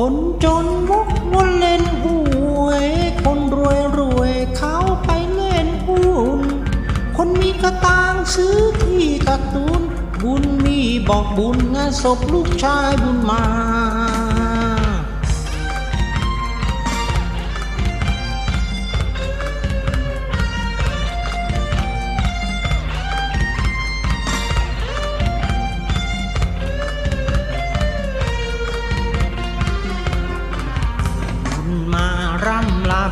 คนจนวกวนเล่นหวย คนรวยรวยเขาไปเล่นหุ้น คนมีกระตางซื้อที่กระตูนบุญมีบอกบุญงานศพลูกชายบุญมา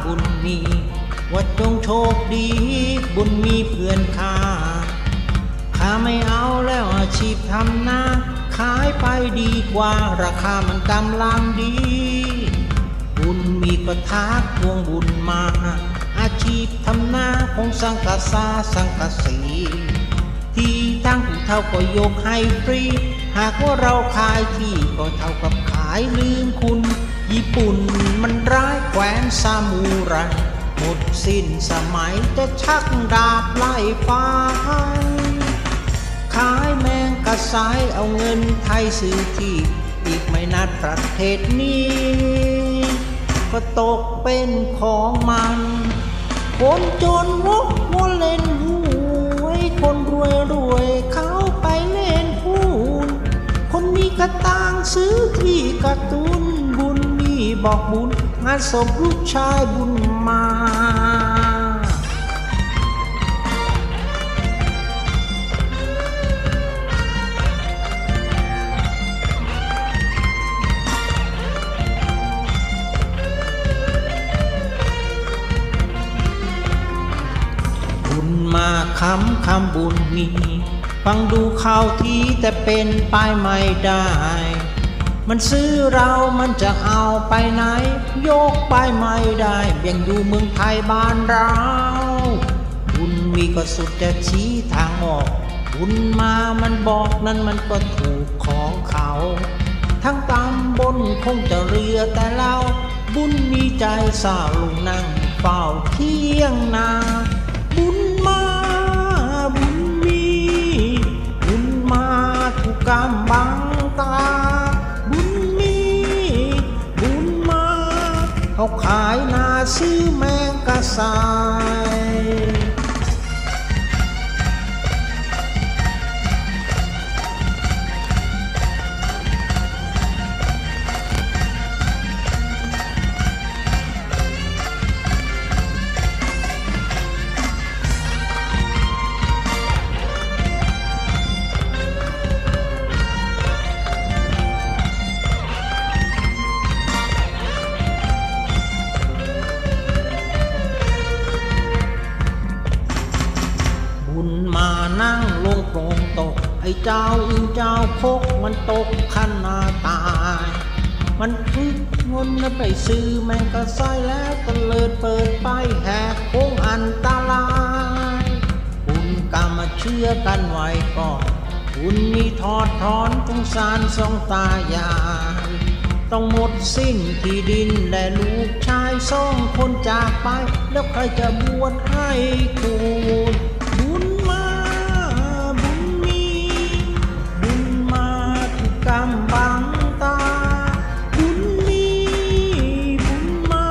บุญมีว่าจงโชคดี บุญมีเพื่อนข้าข้าไม่เอาแล้วอาชีพทำนาขายไปดีกว่า ราคามันกำลังดี บุญมีประทักทวงบุญมา อาชีพทำนาของสังกะสาสังกะสีที่ตั้งผู้เท่าก็ยกให้ฟรี หากว่าเราขายที่ก็เท่ากับขายลืมคุณ ญี่ปุ่นมันร้ายแคว้นซามูไรหมดสิ้นสมัยจะชักดาบไล่ฟ้าขายแมงกะสายเอาเงินไทยซื้อที่อีกไม่นานประเทศนี้ ก็ตกเป็นของมันคนจนวกวนเล่นหวยคนรวยรวยเขาไปเล่นหุ้นคนมีกระตางซื้อที่กร์ตู บอกบุญ งานศพลูกชายบุญมาบุญมาคำคำบุญมีฟังดูข่าวทีแต่เป็นไปไม่ได้ มันซื้อเรามันจะเอาไปไหนโยกไปไม่ได้ยังอยู่เมืองไทยบ้านเราบุญมีก็สุดจะชี้ทางออกบุญมามันบอกนั้นมันก็ถูกของเขา ทั้งตำบนคงจะเรือแต่เรา บุญมีใจสาวลุงนั่งเฝ้าเที่ยงนา เขาขายนาซื้อแมงกระสาย ลงโปรงตก ไอ้เจ้าอึงเจ้าพกมันตกขันนาตาย มันพึกเงินนั้นไปซื้อแมงกะไซแล้วตะเลิดเปิดไปแหกโค้งอันตรายบุญกรรมาเชื่อกันไว้ก่อนบุญนี้ทอดถอนสงสารสองตายายต้องหมดสิ้นที่ดินและลูกชายสองคนจากไป แล้วใครจะบวชให้คุณ กำบังตา บุญมีบุญมา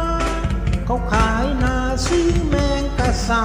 เขาขายนาซื้อแมงกะสา